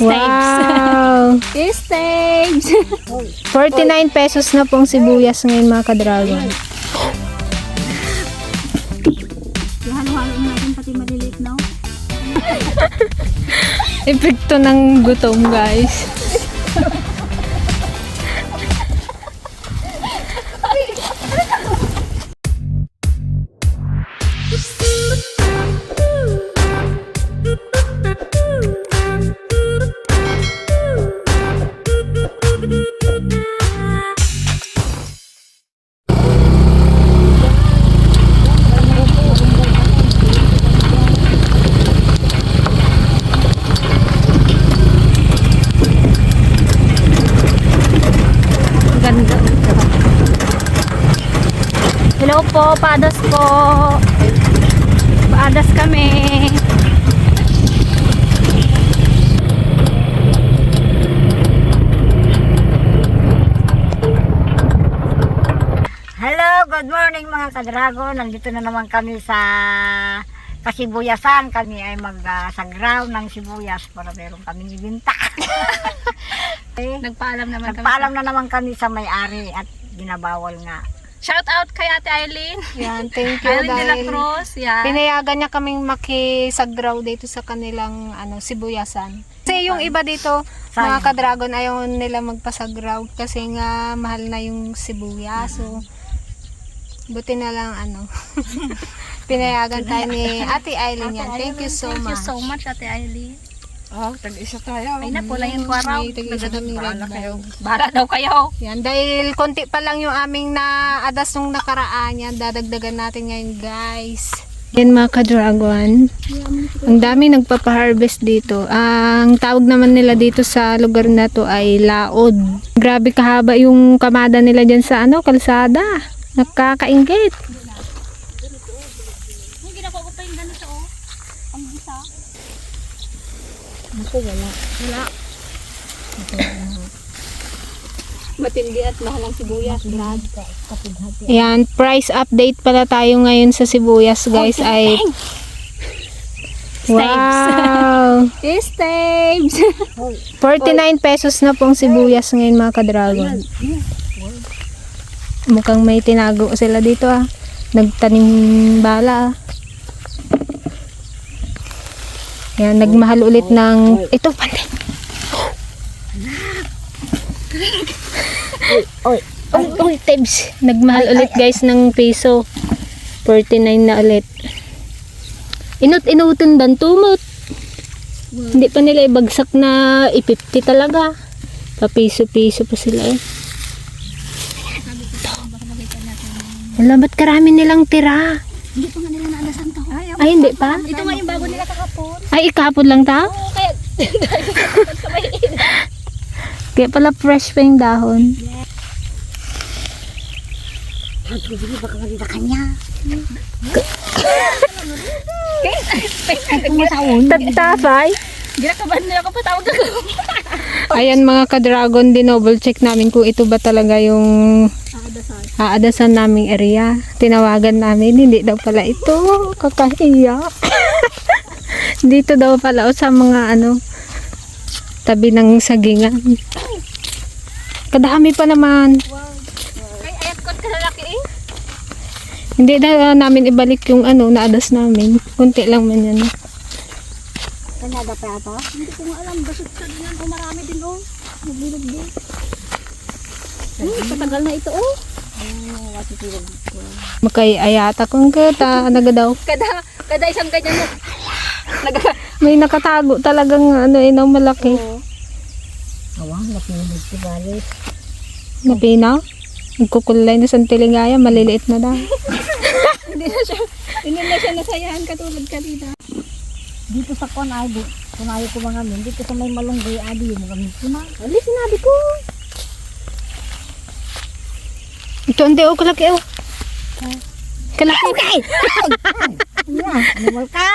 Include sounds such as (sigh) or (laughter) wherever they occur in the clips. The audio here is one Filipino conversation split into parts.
Wow! (laughs) Stage! (laughs) 49 pesos na pong sibuyas ngayon mga ka-dragon. Halo-halo natin pati maliliit na. (laughs) Epekto ng gutom guys. Po, paadas po. Paadas kami. Hello, good morning mga kadrago. Nandito na naman kami sa Kasibuyasan. Kami ay magsagraw ng sibuyas para meron kami ibinta. okay. (laughs) Nagpaalam naman kami. Nagpaalam na naman kami sa may-ari at ginabawal nga. Shout out kay Ate Eileen. Yan, thank you (laughs) Eileen de la dahil Cruz. Yan. pinayagan niya kaming makisagraw dito sa kanilang ano sibuyasan. Kasi yung iba dito, mga Sayang. ka-dragon, ayaw nila magpasagraw kasi nga mahal na yung sibuyas. So, buti na lang ano. (laughs) pinayagan tayo ni Ate Aileen yan. Thank you so Thank you much. so much Ate Eileen. Oh, tag-isa tayo. Ay na po lang yung kwaraw. May tig-isa kaming red bag. Bahala daw kayo. Yan, dahil konti pa lang yung aming naadas nung nakaraan yan, dadagdagan natin ngayon guys. Yan mga ka-dragon, ang dami nagpapaharvest dito. Ang tawag naman nila dito sa lugar na to ay laod. Grabe kahaba yung kamada nila dyan sa ano, kalsada. Nakakaingit. Yung ginagawa ko pa yung ganito oh. Ang bisa. Matindi at mahal ang sibuyas. Brad. Yan, price update pala tayo ngayon sa sibuyas guys ay Wow! Staves. 49 pesos na pong sibuyas ngayon mga ka-dragon. Mukhang may tinago sila dito ah. Nagtanim bala ah. Yan, nagmahal ulit ng... Ito, pande. Oy, Oy, oy, tebs. Nagmahal ulit guys ng piso. 49 na ulit. Inut-inutin ban tumot. Hindi pa nila ibagsak na i-50 talaga. Papiso-piso pa sila eh. Wala, ba't karami nilang tira? Hindi pa nga nila naalasan to. Ay, Ay, hindi pa? ito nga yung bago nila kakapon. Ay, ikapon lang ta? Oo, kaya (laughs) Kaya pala fresh pa yung dahon. Hindi baka maganda kanya. Tatapay. ginakabahan nila ko patawag ako. Ayan mga ka-dragon, dinoble check namin kung ito ba talaga yung aadasan naming area. Tinawagan namin, hindi daw pala ito. Kakahiya. Dito daw pala o sa mga ano, tabi ng sagingan. Kadami pa naman. Ay, ayat ko ka lalaki eh. Hindi na namin ibalik yung ano, naadas namin. Kunti lang man yan. Kanada pa ito? Hindi ko nga alam. Basot sa ganyan. O marami din oh. Naglilog din. Hmm, patagal na ito oh. Makay ayata kung kita, nagadaw. Kada, kada isang ganyan na. Naga, May nakatago talagang ano, inaw malaki. Awang, napinig si Balis. Napinaw? Nagkukulay na sa tiligaya, maliliit na daw. (laughs) hindi na siya, hindi na siya nasayahan katulad kanina. Dito sa kon ay, di, kunayo ko mga min. Dito sa may malunggay, adi yung mga min. Sina? Ali, sinabi ko. Ito, hindi, oh, kalaki, oh. Kalaki. Okay! (laughs) Yan, animal ka!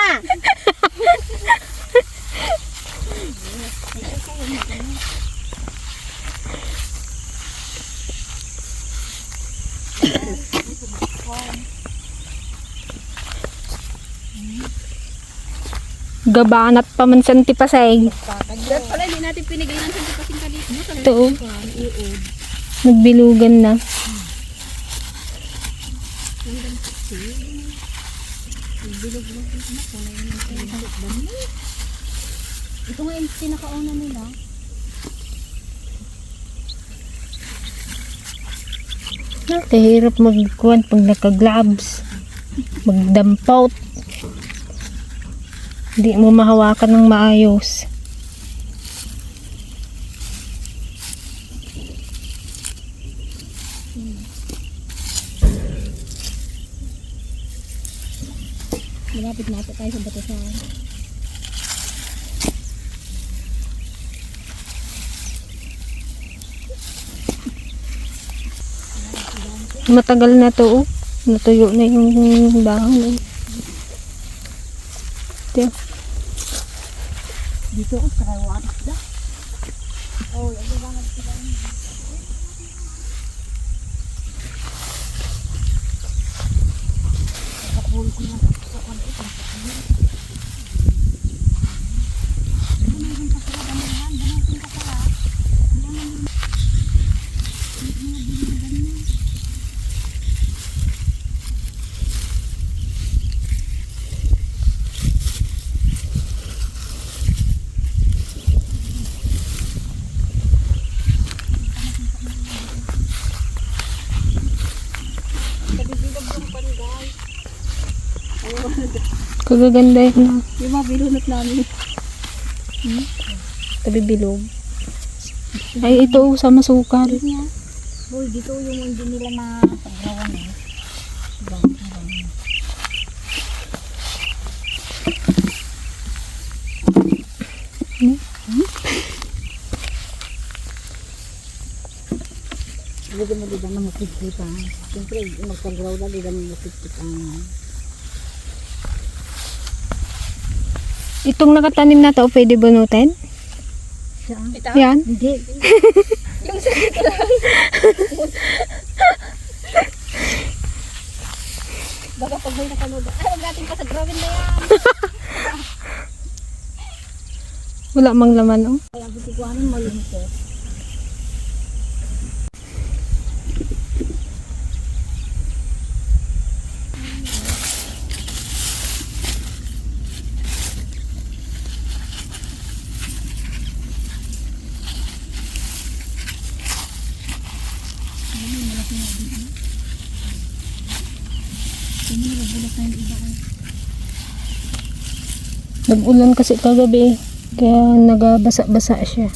Gabanat pa man sa tipasay. Kakanya. Dahil pala hindi natin pinigilan sa kasing kanito. Ito oh. Nagbilugan na. Ito nga yung pinakauna nila. Kahirap magkuhan pag naka-gloves. Magdampaut. Hindi mo mahawakan ng maayos. Na tayo sa batasan. Matagal na to oh. Natuyo na yung dahon. oh. Tiyo. Dito ko sa kawaras da. Oh, yan ba nga sila? Kapul ko na sa kwan ito. Kagaganda yun na. Yung mga binunot namin. Tabi bilog. Ay, ito sa masukal. Boy, dito yung hindi nila na pagrawan eh. Ibang, ibang. Hindi mo di na masipsipan. Siyempre, magpagraw na di na masipsipan. Itong nakatanim na to, pwede bunutin? Saan? Yan. Hindi. Baga pag may nakanood. Ay, wag natin pa sa grawin na yan. (laughs) Wala mang laman oh. Kaya butikuhanin mo yung Nag-ulan kasi kagabi. Kaya nagabasa-basa siya.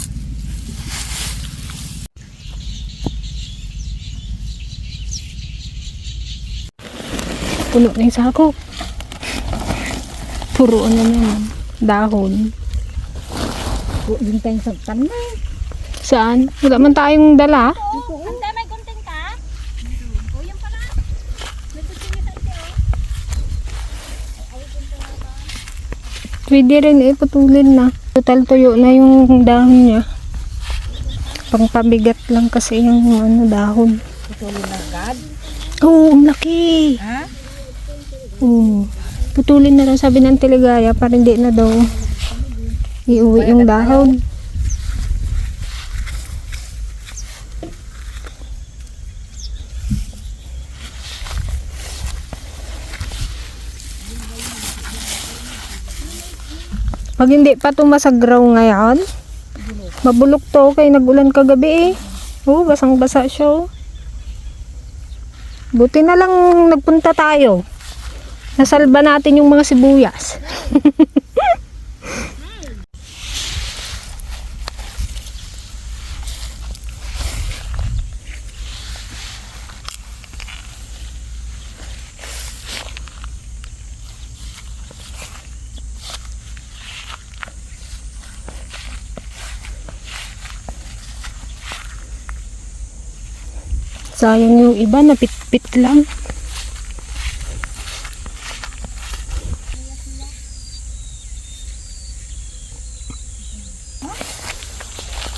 Puno na yung sako. Puro ano naman. Dahon. Yung tayong sagtan na. Saan? Wala man tayong dala. Ante, may gunting ka? O, yan pala. May gunting isa ito. Pwede rin eh, putulin na. Total tuyo na yung dahon niya. Pangpabigat lang kasi yung ano, dahon. Putulin na agad. Oo, ang laki. Ha? Oo. Putulin na lang sabi ng teligaya para hindi na daw iuwi yung dahon. Pag hindi pa ito masagraw ngayon, mabulok to kay nagulan kagabi eh. Oo, basang-basa siya. oh. Buti na lang nagpunta tayo. Nasalba natin yung mga sibuyas. (laughs) Sayang yung iba, napitpit lang.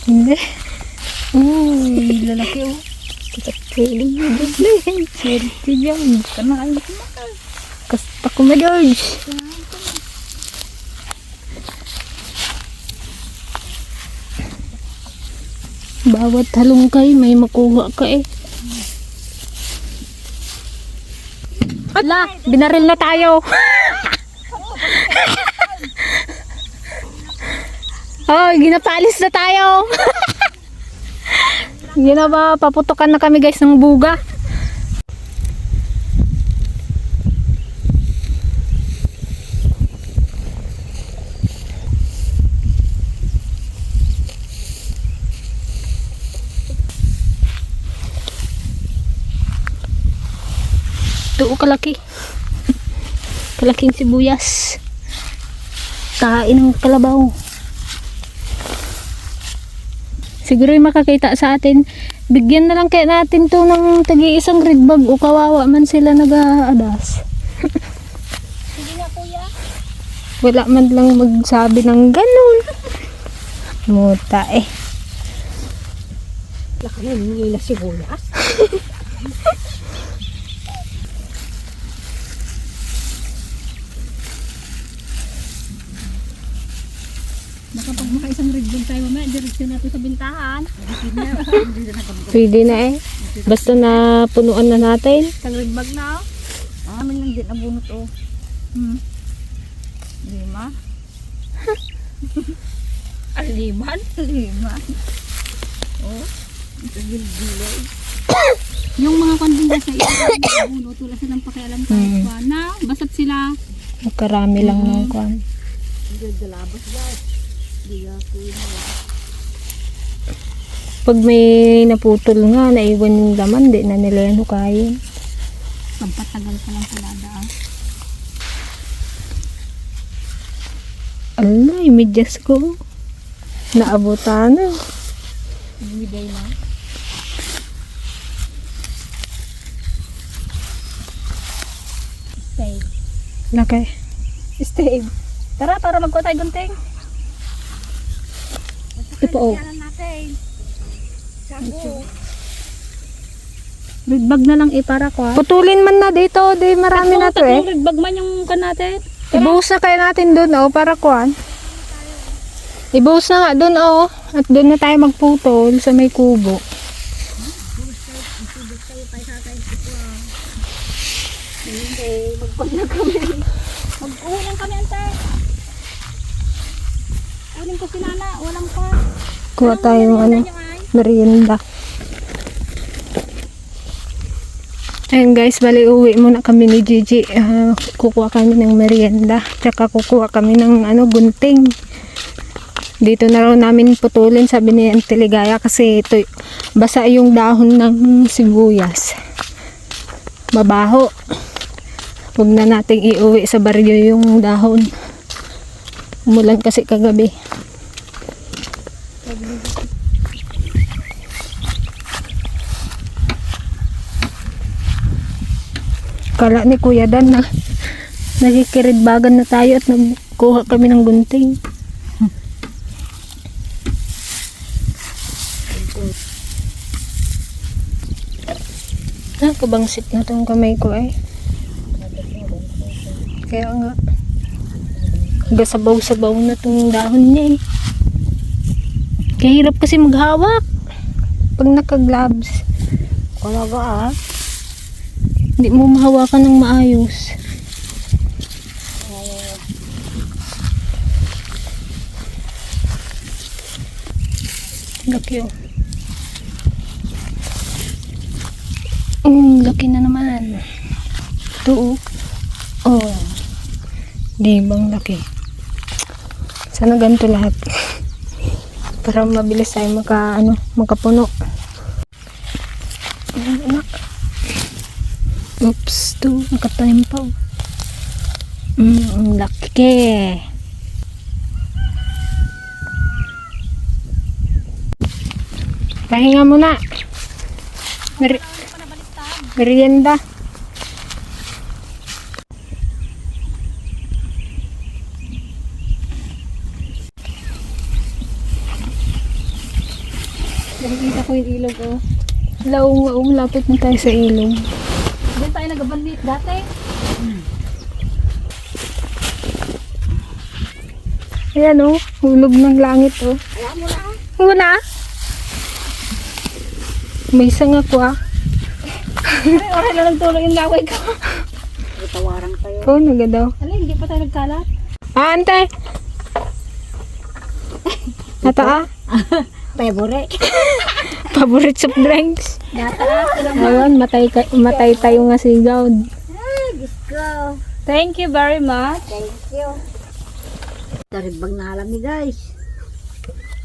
Hindi. Uy, lalaki oh. Katakailing mo. Swerte dyan. Kanaan mo kumakal. Kasta ko George. Bawat halongkay may makuha ka eh. Ala, binaril na tayo. oh, ginapalis na tayo. Ginaba, paputukan na kami guys ng buga. Kalaki. Kalaking sibuyas. Kain ng kalabaw. Siguro yung makakita sa atin. Bigyan na lang kaya natin to ng tagi-isang red bag o kawawa man sila nag-aadas. Sige na kuya. Wala man lang magsabi ng ganun. Muta eh. Laka na, hindi na sibuyas. (laughs) Baka pag bag tayo mamaya, direksyon natin sa bintahan. Pwede na eh. Basta na punuan na natin. Isang red bag na. Ah, amin lang din nabunot oh. Hmm. Lima. (laughs) Aliman? Lima. Yung mga kandungan sa iyo, buno, tulad silang pakialam kahit Hmm. pa na, basta't sila. Karami lang ng kwan. Dalabas guys. Pag may naputol nga, naiwan yung laman, di na nila yan hukayin. Pampatagal pa lang sila daan. Ala, yung medyas ko. Naabutan na. Bumibay na. Stay. Laki. Stay. Tara, para magkuha tayo gunting. Ito pa oh. natin. Sago. Red bag na lang ipara ko. Putulin man na dito, di marami na to eh. red bag man yung kan natin. Ibuhos na kaya natin doon oh, para kuan. Ibuhos na nga doon oh. At doon na tayo magputol sa may kubo. Mag-uwinan kami, ante. Uling ko si Nana, walang pa. Kuha tayong ano, merienda. Ayun guys, bali uwi muna kami ni Gigi. Ah, kukuha kami ng merienda. Tsaka kukuha kami ng ano, gunting. Dito na raw namin putulin, sabi ni Auntie Ligaya, kasi ito, basa yung dahon ng sibuyas. Mabaho. Huwag na nating iuwi sa baryo yung dahon. Umulan kasi kagabi. Kala ni Kuya Dan na nakikiridbagan na tayo at nagkuha kami ng gunting. Nakabangsit na tong kamay ko eh. Kaya nga. Gasabaw-sabaw na tong dahon niya eh. Kaya hirap kasi maghawak. Pag naka-gloves. Wala ba ah? Hindi mo mahawakan ng maayos. Laki oh. Mm, laki na naman. Ito oh. Oh. Di bang laki? Sana ganito lahat. Para mabilis tayo maka, ano, makapuno. Oops, to nakatanim pa. oh. Mm, laki. Pahinga muna. Mer merienda. Ko yung ilog, oh. Laong, laong, lapit na tayo sa ilong. Diyan tayo nagabanlit dati. Ayan oh, hulog ng langit oh. Kaya mo na. Muna. May isang ako ah. Ay, oray na nagtulong yung laway ko. Tawarang tayo. Oo, oh, naga daw. Alin, hindi pa tayo nagkalat. Ah, antay. Ata ah. (laughs) Favorite. (laughs) Favorite soft drinks. Ayun, matay, ka, matay tayo nga sigaw. Ko. Thank you very much. Thank you. Tarigbang na alam ni guys.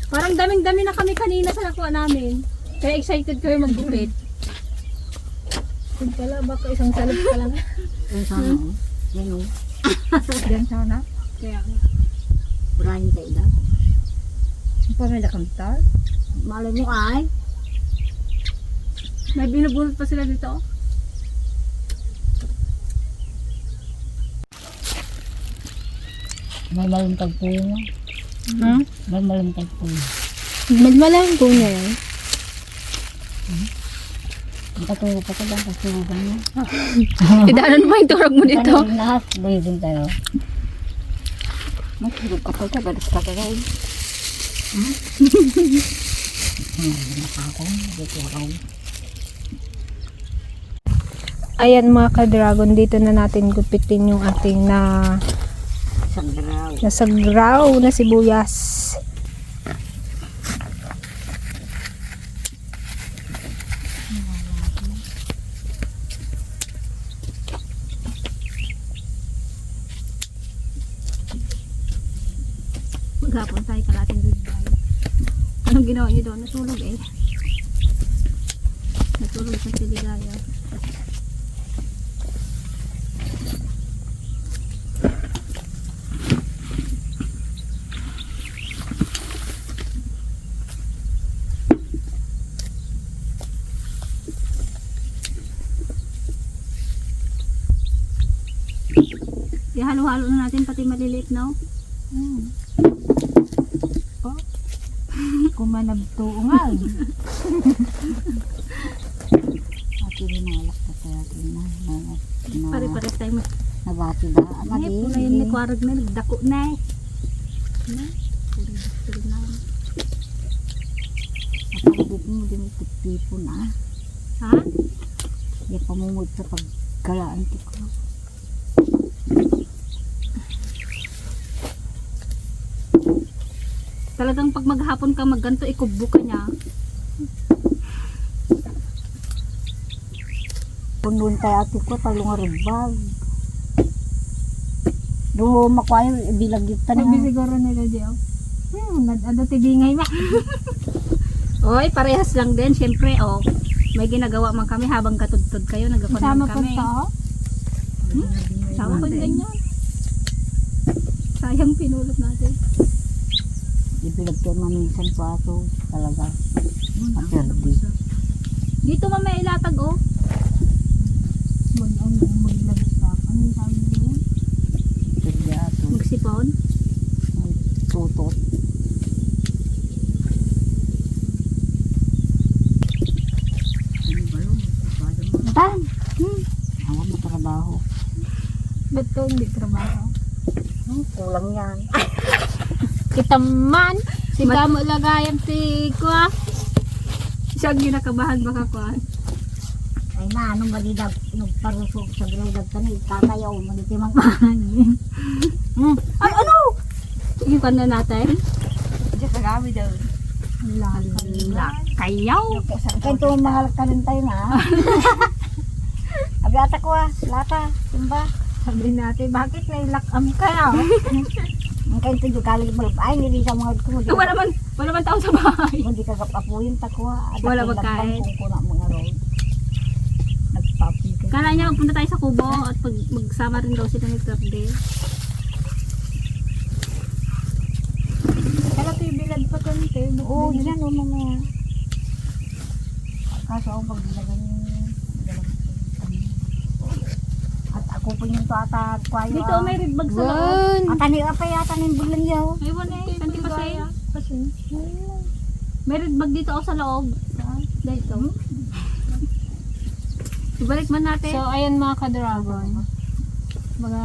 Parang daming-dami na kami kanina sa nakuha namin. Kaya excited kami maggupit. Kung pala, baka isang salib pa lang. Yan sana oh. Yan oh. (laughs) Diyan sana. Kaya, Burahin sa ila. pa may nakamtal. Malay mo ay. May binubulot pa sila dito. May maluntag po yun. oh. Hmm? May maluntag po yun. Malmalang po niya yan. Ang katulog pa ko lang kasurugan mo. (laughs) Idaanan mo yung turog mo dito. Ano yung? Buhay din tayo. Matulog ka pa ka. Balas ka ka guys. Hmm? Hmm, nakako. Dito ako. Ayan mga ka-dragon, dito na natin gupitin yung ating na nasagraw na sibuyas. Maghapon tayo kalating goodbye. Anong ginawa niyo doon? Natulog eh. Natulog sa siligaya. Ihalo-halo na natin pati maliliit, no? Kumanabtuungal. Ati rin ang alak ka kaya rin na. na- na- Pare-pares tayo mag- Nabati ba? Ay, pula yun ni Kwarag na, nagdako na eh. Na, puri puri na. Mo din ito tipo na. Ha? Di pa mo sa paggalaan ko. Talagang pag maghapon ka magganto, ikubbo ka niya. Punun tayo ati ko, talong ribag. Do makwayo, bilag dito na. siguro nila Diyo. Hmm, nag-ano tibingay ma. (laughs) Oy, parehas lang din. Siyempre, oh. May ginagawa man kami habang katudtod kayo. Nagkakunan kami. Hmm? Sama ko din yan. Sayang pinulot natin. Ibilag tayo maminsan po ato. Talaga. Maperdi. Dito mamaya ilatag, oh. Mag, ano, maglagstap. Ano yung sabi niyo? Perdi ato. Magsipon. Tutot. Tan! Hmm. Awan mo trabaho. Ba't to hindi trabaho? Hmm, kulang yan. (laughs) Kita man, si Mat- Kamo lagayan si Kwa. Siya ang ginakabahan baka ko. Ay na, anong malidag, nagparusok sa gilawdag ka ni, tatayaw, manitimang (laughs) mahan. Hmm. Ay, ano? Yung kanda natin? Diyan sa gawi daw. Kayaw. Kaya ito mga lakarin tayo na. (laughs) Abi ata ko ah, lata, simba. Sabi natin, bakit nailakam ka? (laughs) Kayo ito yung mo. Ay, nili sa mga ko. Hindi Wala man, wala man tao sa bahay. Hindi ka kapapuyin ta ko ah. Wala magkain. Kung kuna mga road. Nagpapi ka. Kala niya magpunta tayo sa kubo at pag magsama rin daw sila ni Kirby. Kala tayo bilad pa kante. Oo, yan o mga. Kaso ako pag nilagay niyo At ako po yung tata at kwayo. Dito may red bag sa loob. Wan. At ani ka pa yata ng bulan yaw. Ay, wala eh. Kanti pa sa'yo. May red bag dito ako sa loob. Dito. Ibalik man natin. So, ayan mga ka-dragon. Mga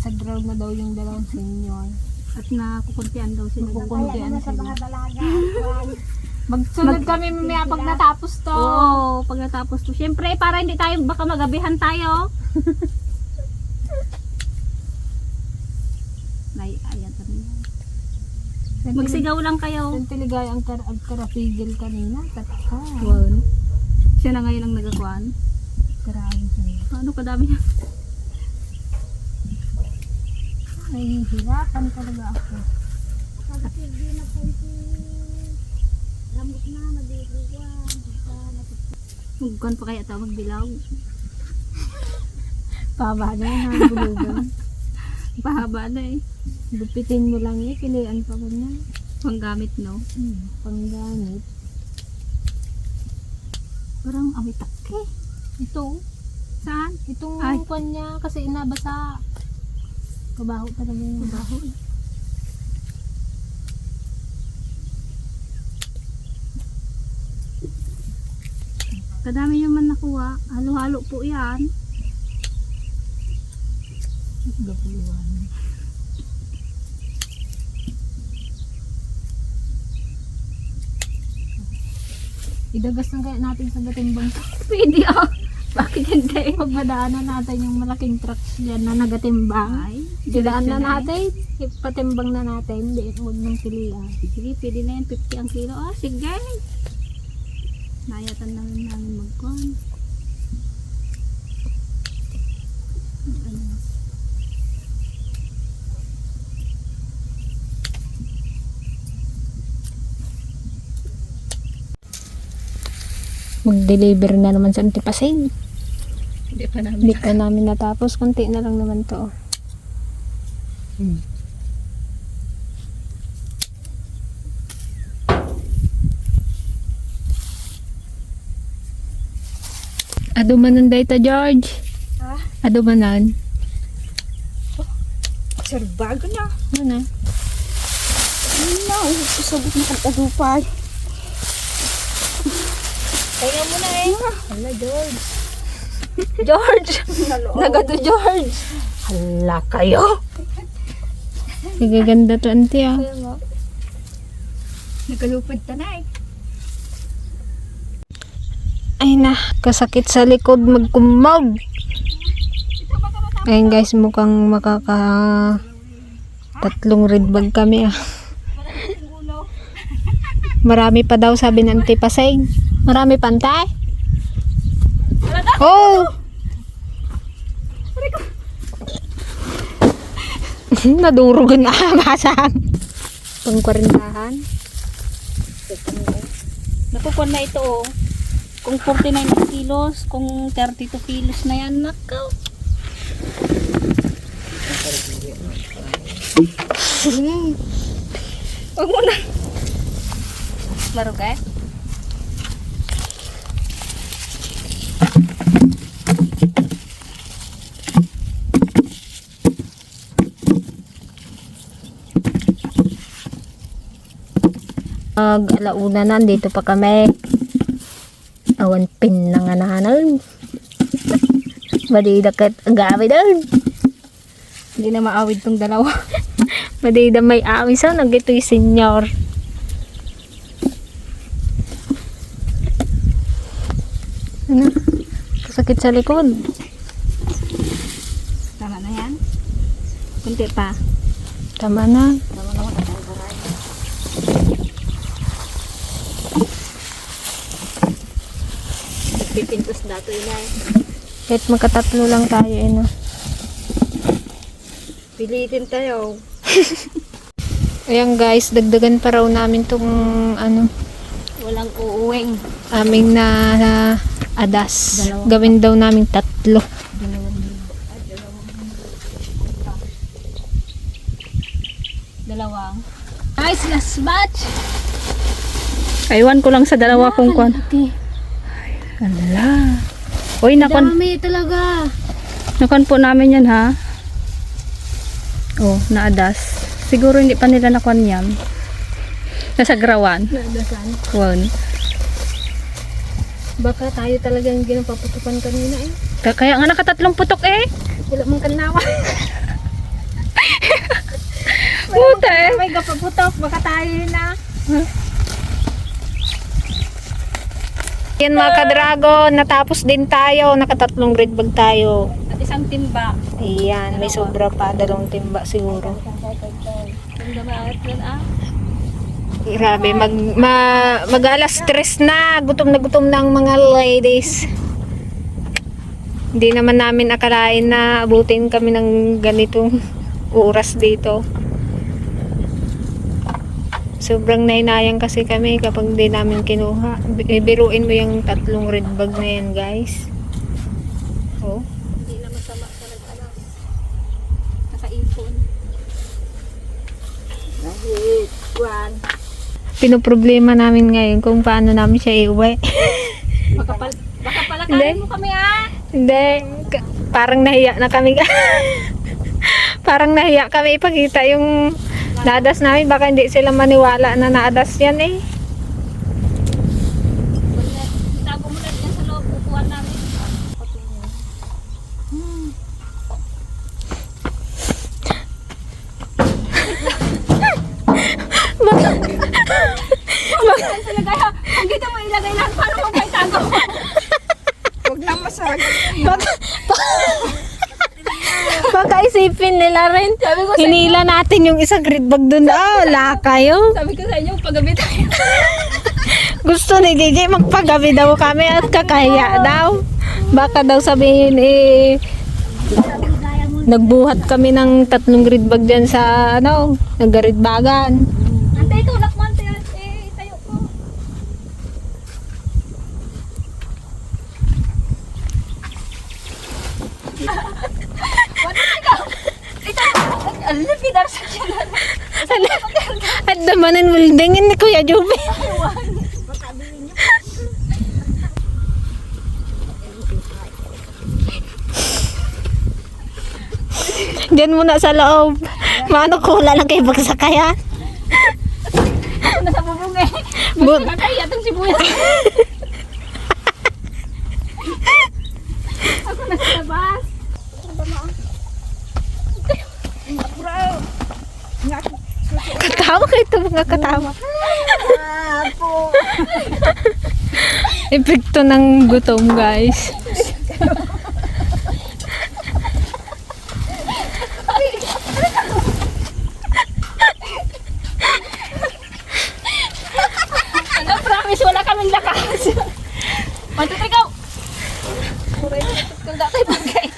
sagraw na daw yung dalawang senior. at nakukuntian daw sila. Nakukuntian naman sa sila. mga dalaga. Magsunod kami mamaya pag natapos to. Oo, pag natapos to. Siyempre, para hindi tayo, baka magabihan tayo. (laughs) Ay, ayan kami. Magsigaw lang kayo. Yung tiligay ang kar karapigil kanina. Kataka. Wow. Siya na ngayon ang nagakuan. Grabe sa'yo. Paano kadami niya? Nahihirapan talaga ako. Magkuhan pa kaya ito, magbilaw. Paba na yun ang (laughs) bulugan. Pahaba na eh. Gupitin mo lang eh. Pilian pa ba niya? Panggamit, no? Hmm, panggamit. Parang amoy takke. Ito. Saan? Itong Ay. kwan niya kasi inabasa. Kabaho talaga yung Baho. Kadami naman nakuha. Halo-halo po yan. Gapuluan. Idagas na kaya natin sa gatimbang. (laughs) Pwede ah. Bakit hindi? Pag madaanan natin yung malaking trucks dyan na nagatimbang. Ay, Didaan na natin. Ipatimbang na natin. Hindi, huwag nang pilihan. Sige, pwede na yan. 50 ang kilo. Ah, sige. Nayatan na rin namin magkuhan. Ano? Mag-deliver na naman sa Antipasig. Hindi pa namin. Hindi pa namin natapos. Kunti na lang naman to. Adumanan day ta, George. Ha? Adumanan. Sir, bago na. Ano na? No, sabot na kagupay. Kaya mo na eh. Hala, George. (laughs) George! Nagato George! Hala kayo! Nagaganda to, auntie ah. Nagalupad ta na eh. Ay na, kasakit sa likod magkumog. Ayun guys, mukhang makaka tatlong red bag kami ah. Marami pa daw sabi ng tipasig. Marami pantay. Oh! (laughs) Nadurugan na (laughs) masang. Pangkwarintahan. Nakukuha na ito oh. Kung 49 kilos, kung 32 kilos na yan, nakaw. Huwag mo na. Laro ka eh? Mag alauna na, dito pa kami. Awan pin na nga nahanan. Badida kat agawi doon. Hindi na maawid tong dalawa. (laughs) Badida may awi sa nagito'y senyor. Ano? Kasakit sa likod. Tama na yan. Kunti pa. Tama na. Pipintos dato yun eh. Kahit magkatatlo lang tayo eh no. Pilitin tayo. (laughs) Ayan guys, dagdagan pa raw namin tong ano, Walang uuwing. aming na, na adas. Dalawa. Gawin daw namin tatlo. Dalawang. Nice, last batch. Aywan ko lang sa dalawa kong kwan. Ala. Uy, nakon, Dami talaga. nakon po namin yan ha. Oh, naadas. Siguro hindi pa nila nakon yan. Nasa grawan. Nadasan. Wan. Baka tayo talagang ginapaputukan kanina eh. Ka- Kaya nga nakatatlong putok eh. Wala mong kanawa. (laughs) Puta eh. May kapaputok, baka tayo na. Yan mga ka-dragon, natapos din tayo. Nakatatlong red bag tayo. At isang timba. Ayan, may sobra pa. Dalawang timba siguro. Grabe, mag, ma, mag alas stress na. Gutom na gutom na ang mga ladies. Hindi naman namin akalain na abutin kami ng ganitong oras dito. Sobrang nainayang kasi kami kapag di namin kinuha. Biruin mo yung tatlong red bag na yan, guys. Oh. Hindi na masama sa nag-alas. Nakaipon. Nahit, Juan. Pinoproblema namin ngayon kung paano namin siya iuwi. Baka, pal baka mo kami ah. Hindi, ka- parang nahiya na kami. (laughs) parang nahiya kami ipakita yung naadas namin. Baka hindi sila maniwala na naadas yan eh. Tago mo na dyan sa loob. Upuan namin. Saan sila kaya? Kung dito mo ilagay lahat, paano mo ba itago? Baka, baka isipin nila rin. Sabi ko sa Natin yung isang grid bag dun. Ah, wala kayo. Sabi ko sa inyo, paggabi tayo. (laughs) Gusto ni JJ magpagabi daw kami at kakaya daw. Baka daw sabihin eh, nagbuhat kami ng tatlong grid bag dyan sa ano, nag-grid bagan. Ante, tulak mo ante. Eh, tayo ko. What ikaw? Ikaw, alam, pidar sa tiyan. At wildingin ni Kuya Juby. Diyan muna sa loob. Maano ko wala lang kayo pagsakayan. Ako na sa bubong eh. Bu- Nakakaya itong sibuyas. (laughs) Ako na sa labas. Katawa kayo ito mga katawa. Apo. Epekto ng gutom guys. Ano, promise, wala kaming lakas. One, two, three, go! Kung dati bagay.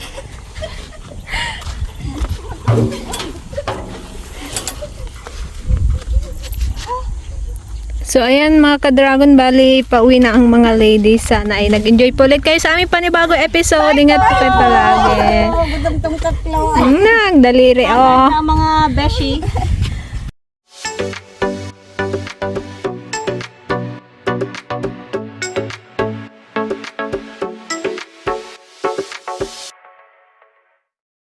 So ayan mga ka-dragon bali pauwi na ang mga ladies. Sana ay nag-enjoy po ulit kayo sa aming panibago episode. Ingat po kayo palagi. Oh, gutom tong tatlo. Nang daliri oh. Ang mga beshi.